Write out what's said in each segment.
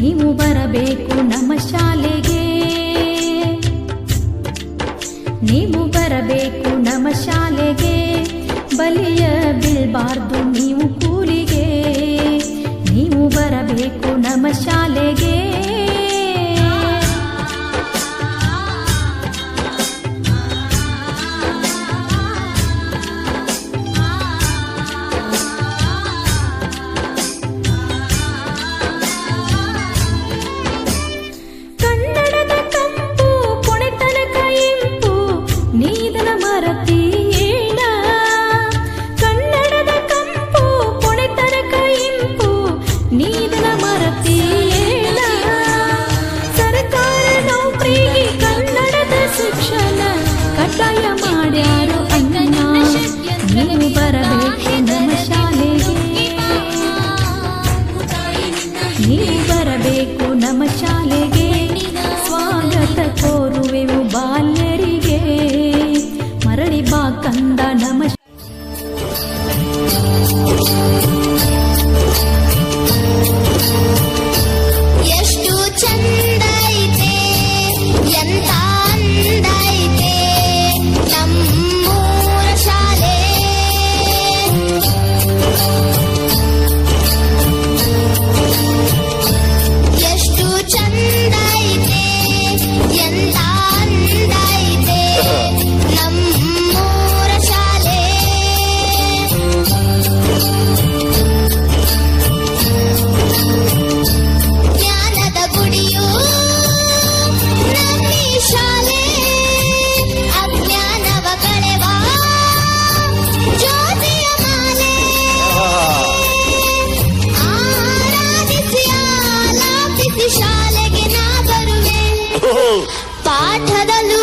ನೀವು ಬರಬೇಕು ನಮ್ಮ ಶಾಲೆಗೆ. ನೀವು ಬರಬೇಕು ನಮ್ಮ ಶಾಲೆಗೆ. ಬಲಿಯ ಬಿಲ್ಬಾರ್ದು ನೀವು ಕೂಲಿಗೆ. ನೀವು ಬರಬೇಕು ನಮ್ಮ ಶಾಲೆಗೆ. Tàn. ಪಾಠದಲ್ಲೂ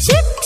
Chip.